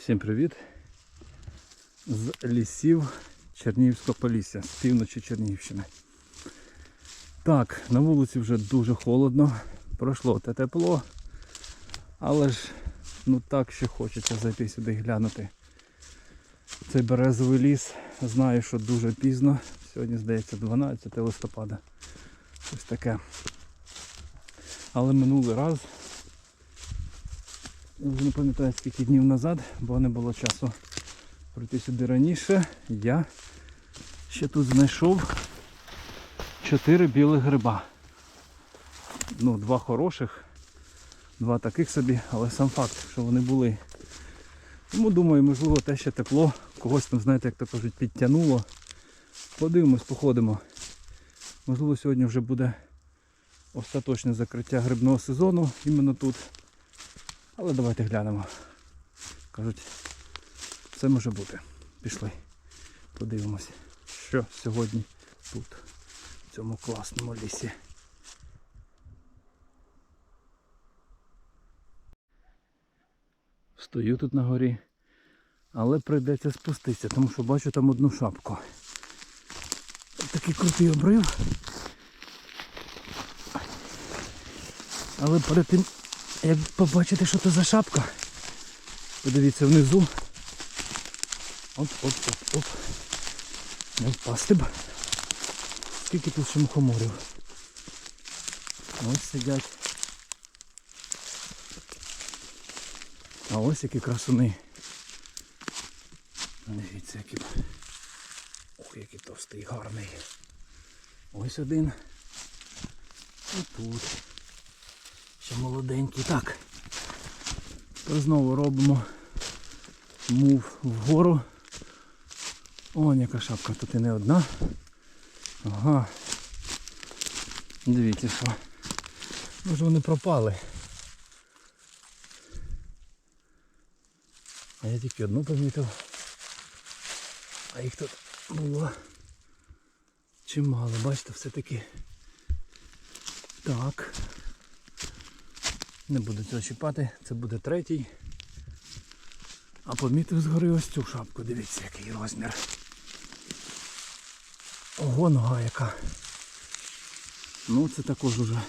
Всім привіт! З лісів Чернігівського полісся, з півночі Чернігівщини. Так, на вулиці вже дуже холодно, пройшло те тепло, але ж ну так ще хочеться зайти сюди і глянути. Цей березовий ліс, знаю, що дуже пізно. Сьогодні, здається, 12 листопада. Щось таке. Але минулий раз вже не пам'ятаю скільки днів назад, бо не було часу прийти сюди раніше. Я ще тут знайшов 4 білих гриба. Ну, два хороших, два таких собі, але сам факт, що вони були. Тому думаю, можливо, те ще тепло, когось там, знаєте, як то кажуть, підтягнуло. Подивимось, походимо. Можливо, сьогодні вже буде остаточне закриття грибного сезону іменно тут. Але давайте глянемо. Кажуть, все може бути. Пішли. Подивимося, що сьогодні тут, в цьому класному лісі. Стою тут на горі, але прийдеться спуститися, тому що бачу там одну шапку. Такий крутий обрив. Але перед тим як побачите, що це за шапка, подивіться внизу. Оп, оп, оп, оп. Не впасти б. Скільки тут ще мухоморів. Ось сидять. А ось які красуни. Дивіться, які. Ох, який товстий, гарний. Ось один. І тут. Ще молоденький. Так. Тепер знову робимо мув вгору. О, яка шапка, тут і не одна. Ага. Дивіться що. Може вони пропали. А я тільки одну помітив. А їх тут було чимало, бачите, все-таки. Так. Не буду цього чіпати, це буде третій. А помітив згори ось цю шапку, дивіться який розмір. Ого, нога яка. Ну це також уже.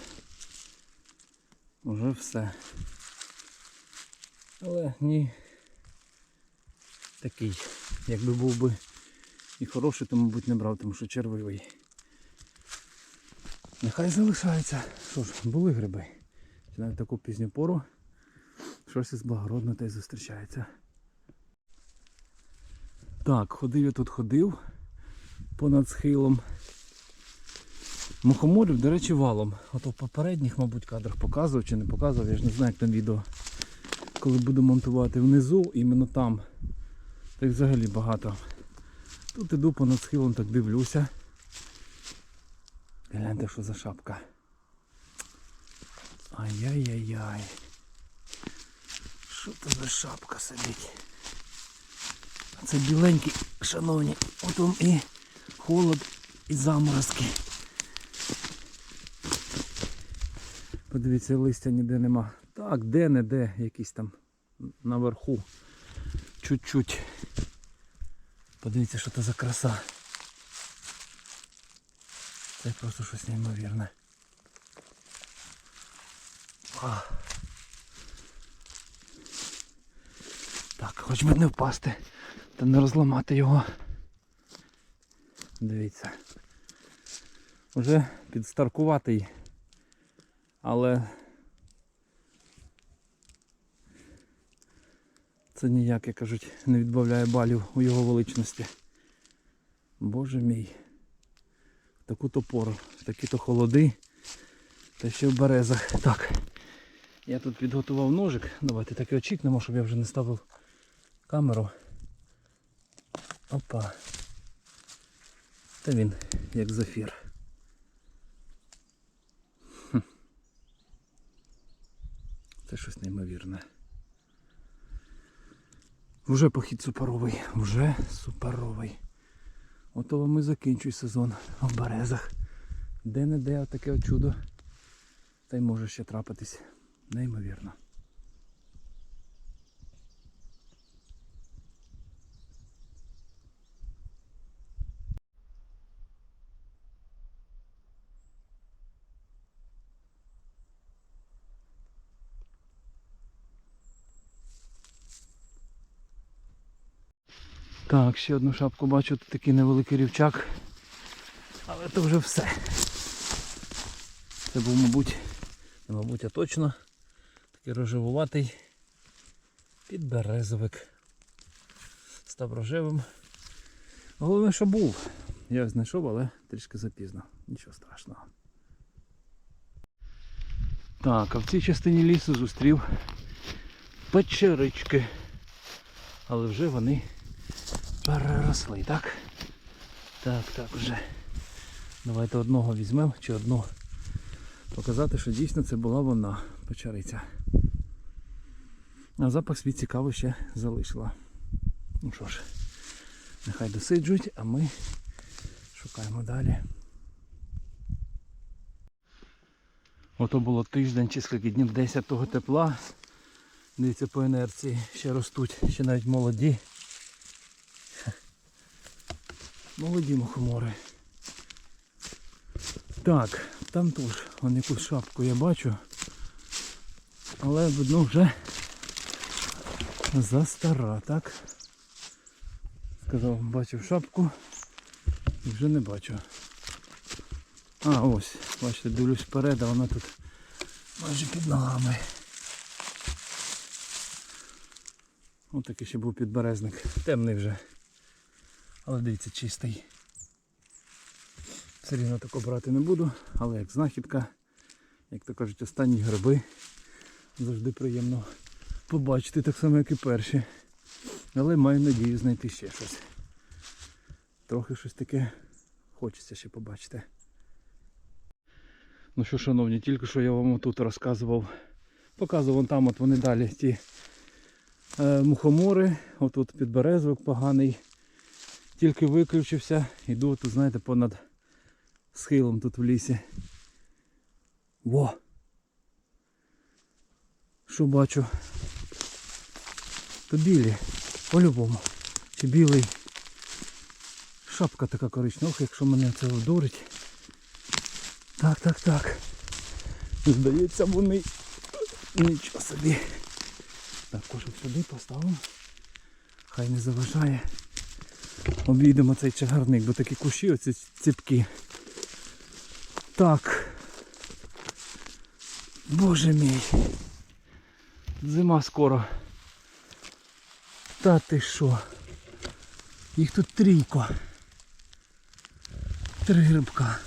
Уже все. Але ні. Такий. Якби був би і хороший, то мабуть не брав, тому що червивий. Нехай залишається. Що ж, були гриби. Чи навіть таку пізню пору щось із благородного та й зустрічається. Так, ходив я тут ходив понад схилом. Мухоморів, до речі, валом. Ото в попередніх, мабуть, кадрах показував чи не показував, я ж не знаю, як там відео. Коли буду монтувати внизу, іменно там. Та й взагалі багато. Тут іду понад схилом, так дивлюся. Гляньте, що за шапка. Ай-яй-яй-яй. Що це за шапка сидить? Це біленький, шановні, отом і холод, і заморозки. Подивіться, листя ніде нема. Так, де-не-де, якісь там наверху. Чуть-чуть. Подивіться, що це за краса. Це просто щось неймовірне. Так, хоч би не впасти та не розламати його. Дивіться. Уже підстаркуватий, але це ніяк, як кажуть, не відбавляє балів у його величності. Боже мій. В таку то пору, в такі то холоди. Та ще в березах. Так. Я тут підготував ножик. Давайте таки очікнемо, щоб я вже не ставив камеру. Опа. Та він як зефір. Це щось неймовірне. Вже похід суперовий, вже суперовий. Ото вам і закінчуй сезон в березах. Де-не-де таке чудо. Та й може ще трапитись. Неймовірно. Так, ще одну шапку бачу, тут такий невеликий рівчак, але це вже все. Це був, мабуть, не мабуть, а точно Такий рожевуватий підберезовик. Став рожевим. Головне, що був. Я знайшов, але трішки запізно. Нічого страшного. Так, а в цій частині лісу зустрів печерички. Але вже вони переросли, так? Так, так, вже. Давайте одного візьмемо чи одну. Показати, що дійсно це була вона, печериця. А запах свій цікавий ще залишила. Ну що ж, нехай досиджують, а ми шукаємо далі. Ото було тиждень чи скільки днів 10 того тепла. Дивіться по інерції, ще ростуть, ще навіть молоді. Молоді мухомори. Так, там теж вон якусь шапку я бачу. Але видно вже застара, так? Сказав, бачив шапку і вже не бачу. А, ось, бачите, дивлюсь вперед, а вона тут майже під ногами. Ось такий ще був підберезник. Темний вже. Але дивіться, чистий. Все рівно тако брати не буду, але як знахідка, як то кажуть, останні гриби завжди приємно побачити, так само, як і перші. Але маю надію знайти ще щось. Трохи щось таке хочеться ще побачити. Ну що, шановні, тільки що я вам тут розказував, показував вон там, от вони далі ті е, мухомори, отут підберезок поганий. Тільки виключився, іду тут, знаєте, понад схилом тут в лісі. Во! Що бачу? То білі, по-любому. Чи білий. Шапка така коричнева, Ох, якщо мене це одурить. Так, так, так. Здається, вони нічого собі. Так, кошик сюди поставимо. Хай не заважає. Обійдемо цей чагарник, бо такі кущі, оці ціпки. Так. Боже мій. Зима скоро. Та ти що? Їх тут трійко. Три грибка.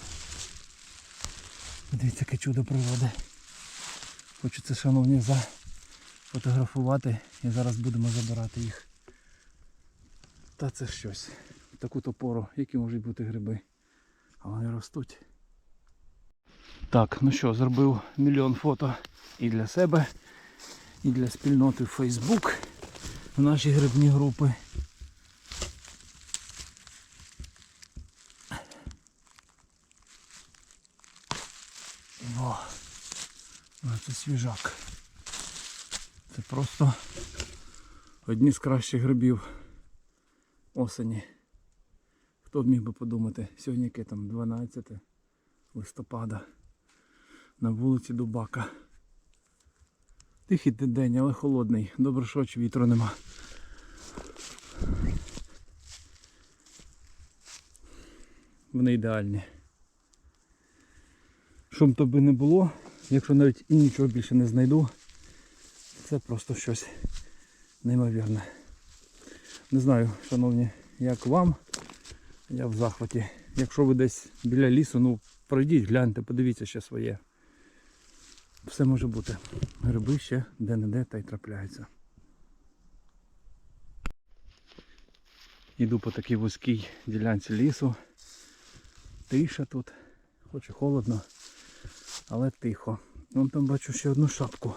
Дивіться, яке чудо природи. Хочу це, шановні, зафотографувати і зараз будемо забирати їх. Та це щось. В таку то пору, які можуть бути гриби. А вони ростуть. Так, ну що, зробив мільйон фото і для себе, і для спільноти в Facebook в наші грибні групи. О, ну, це свіжак. Це просто одні з кращих грибів осені. Хто б міг би подумати, сьогодні яке там 12 листопада на вулиці Дубака. Тихий день, але холодний. Добре, що хоч вітру нема. Вони ідеальні. Б то би не було, якщо навіть і нічого більше не знайду, це просто щось неймовірне. Не знаю, шановні, як вам. Я в захваті. Якщо ви десь біля лісу, ну пройдіть, гляньте, подивіться ще своє. Все може бути. Гриби ще де-не-де та й трапляються. Іду по такій вузькій ділянці лісу. Тиша тут, хоч і холодно, але тихо. Вон там бачу ще одну шапку.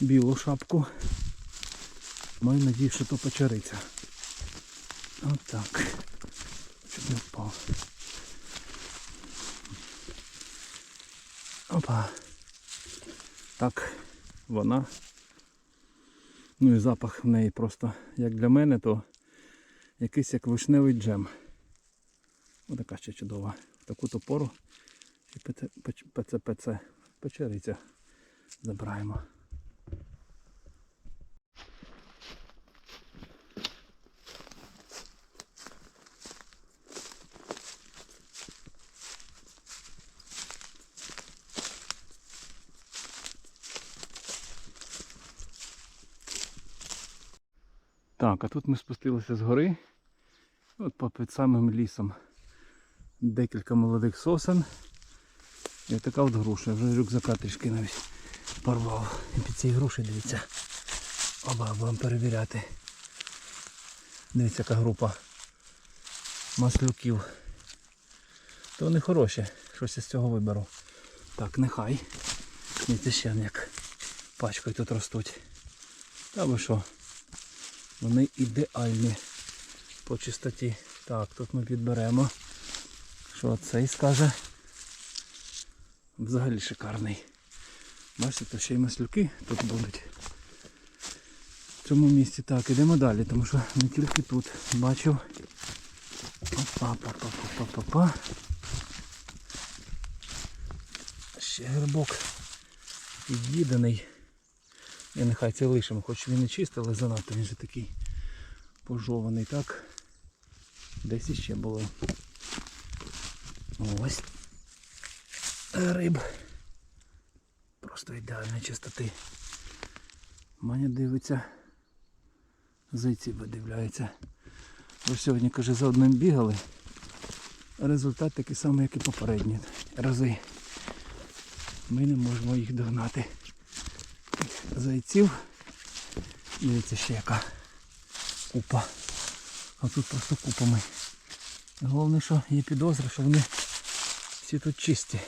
Білу шапку. Маю надію, що то печериця. Отак. Щоб не впав. Опа. Так, вона. Ну і запах в неї просто, як для мене, то якийсь як вишневий джем. Отака ще чудова. В таку то пору і пц, печериця забираємо. Так, а тут ми спустилися з гори. От під самим лісом. Декілька молодих сосен. І така от груша. Вже рюкзака трішки навіть порвав. І під цією грушею дивіться. Оба будемо перевіряти. Дивіться, яка група маслюків. То вони хороші. Щось із цього виберу. Так, нехай. Дивіться ще як пачкою тут ростуть. Та ви що? Вони ідеальні по чистоті. Так, тут ми підберемо. Що цей скаже? Взагалі шикарний. Бачите, то ще й маслюки тут будуть. В цьому місці так, ідемо далі, тому що не тільки тут бачив. Опа-па-па-па-па-па. Ще грибок від'їданий. І нехай це лишимо, хоч він і чистий, але занадто він же такий пожований, так? Десь іще було. Ось. Риб. Просто ідеальної чистоти. Маня дивиться. Зайці видивляються. Ви сьогодні, каже, за одним бігали. Результат такий самий, як і попередні рази. Ми не можемо їх догнати. Зайців. Дивіться ще яка купа. А тут просто купами. Головне, що є підозра, що вони всі тут чисті.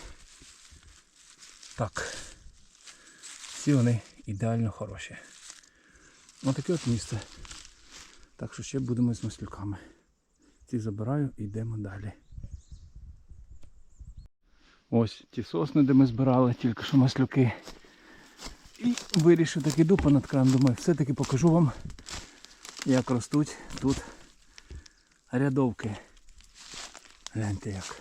Так. Всі вони ідеально хороші. Ось таке от місце. Так що ще будемо з маслюками. Ці забираю і йдемо далі. Ось ті сосни, де ми збирали тільки що маслюки. І вирішив таки йду понад краєм. Думаю, все-таки покажу вам, як ростуть тут рядовки. Гляньте як.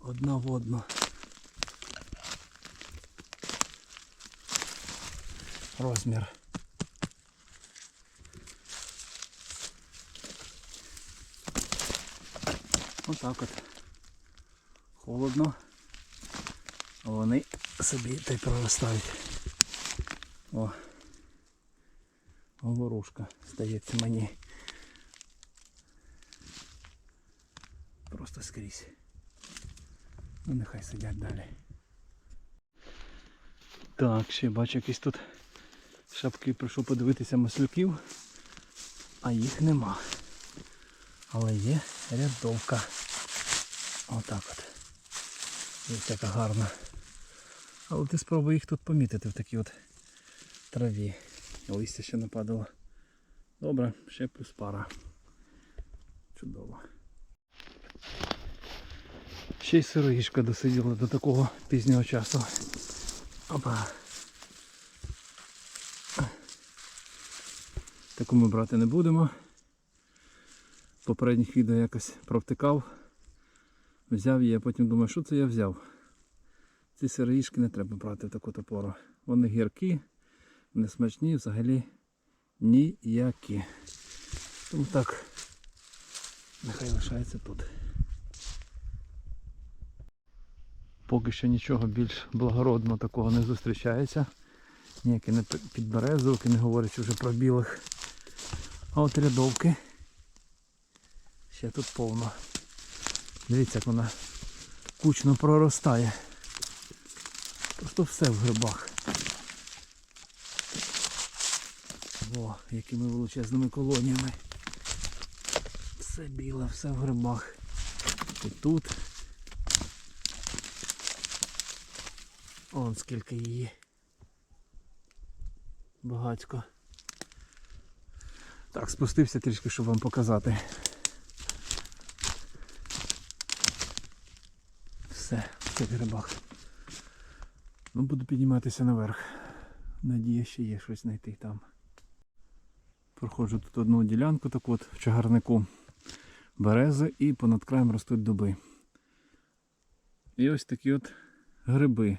Одна в одну. Розмір. Отак от. Холодно. Вони собі та й проростають. О. Говорушка здається мені. Просто скрізь. Ну нехай сидять далі. Так, ще бачу якісь тут шапки прийшов подивитися маслюків, а їх нема. Але є рядовка. Отак от. Ось така гарна. Але ти спробуй їх тут помітити в такій от траві. Листя ще нападало. Добре, ще плюс пара. Чудово. Ще й сироїшка досиділа до такого пізнього часу. Опа. Таку ми брати не будемо. Попередніх відео якось провтикав. Взяв її, а потім думаю, що це я взяв. Ці сироїшки не треба брати в таку топору. Вони гіркі, не смачні, взагалі ніякі. Тому так, нехай лишається тут. Поки що нічого більш благородного такого не зустрічається. Ніякі не підберезовки, не говорячи вже про білих. А от рядовки. Ще тут повно. Дивіться, як вона кучно проростає. Просто все в грибах. О, якими величезними колоніями. Все біле, все в грибах. І тут. Он скільки її. Багатько. Так, спустився трішки, щоб вам показати. Все, в цих. Ну, буду підніматися наверх. Надія ще є щось знайти там. Проходжу тут одну ділянку, так от в чагарнику берези і понад краєм ростуть дуби. І ось такі от гриби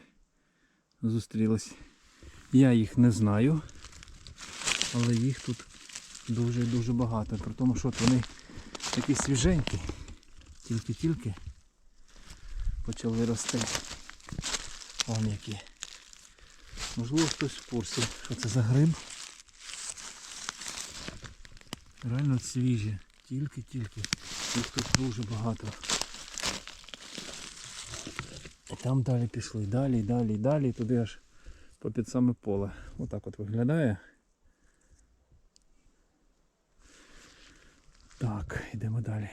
зустрілись. Я їх не знаю, але їх тут дуже і дуже багато. При тому, що от вони такі свіженькі, тільки-тільки почали рости. Вон які. Можливо, хтось в курсі, що це за гриб. Реально свіжі. Тільки-тільки. Їх тут дуже багато. І там далі пішли. Далі, далі, далі, туди аж попід саме поле. Отак от виглядає. Так, йдемо далі.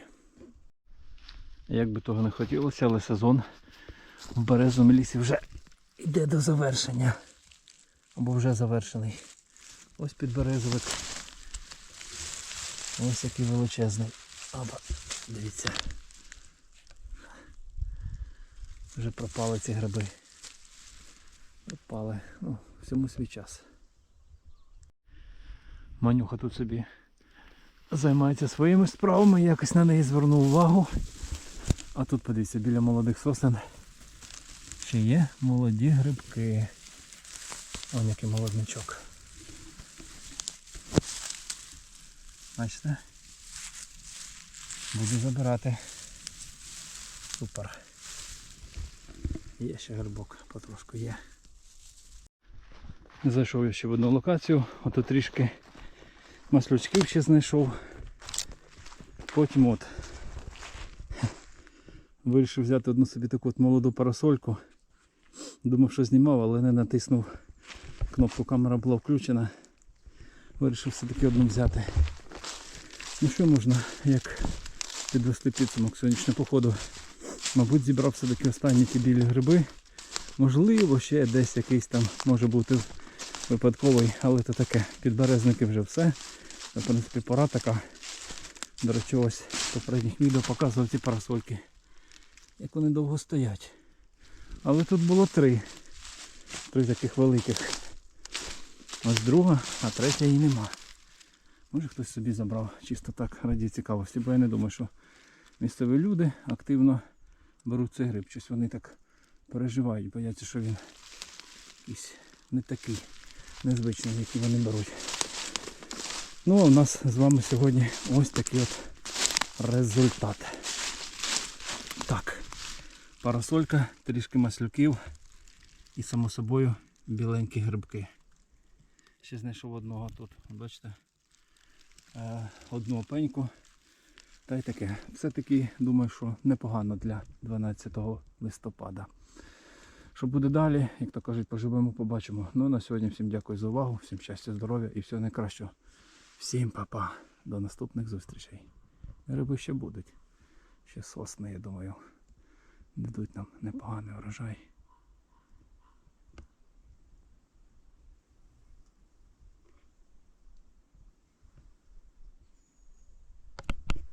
Як би того не хотілося, але сезон в березовому лісі вже йде до завершення. Або вже завершений. Ось підберезовик. Ось який величезний. Аба, дивіться. Вже пропали ці гриби. Пропали. Ну, всьому свій час. Манюха тут собі займається своїми справами, якось на неї звернув увагу. А тут подивіться, біля молодих сосен ще є молоді грибки. Ось який молодничок. Бачите? Буду забирати. Супер. Є ще грибок, потрошку є. Зайшов я ще в одну локацію, ото трішки маслючків ще знайшов. Потім от вирішив взяти одну собі таку от молоду парасольку. Думав, що знімав, але не натиснув кнопку, камера була включена. Вирішив все-таки одну взяти. Ну що можна, як підвести підсумок сьогоднішнього походу. Мабуть, зібрав все-таки останні ті білі гриби. Можливо, ще десь якийсь там може бути випадковий, але то таке. Підберезники вже все. В принципі, пора така. До речі, ось попередніх відео показував ці парасольки. Як вони довго стоять. Але тут було три. Три таких великих. Ось друга, а третя її нема. Може хтось собі забрав чисто так раді цікавості, бо я не думаю, що місцеві люди активно беруть цей гриб. Щось вони так переживають, бояться, що він якийсь не такий незвичний, який вони беруть. Ну а у нас з вами сьогодні ось такий от результат. Парасолька, трішки маслюків і само собою біленькі грибки. Ще знайшов одного тут, бачите, е, одну опеньку. Та й таке. Все-таки думаю, що непогано для 12 листопада. Що буде далі, як то кажуть, поживемо, побачимо. Ну на сьогодні всім дякую за увагу, всім щастя, здоров'я і всього найкращого. Всім па-па. До наступних зустрічей. Риби ще будуть. Ще сосни, я думаю, дадуть нам непоганий урожай.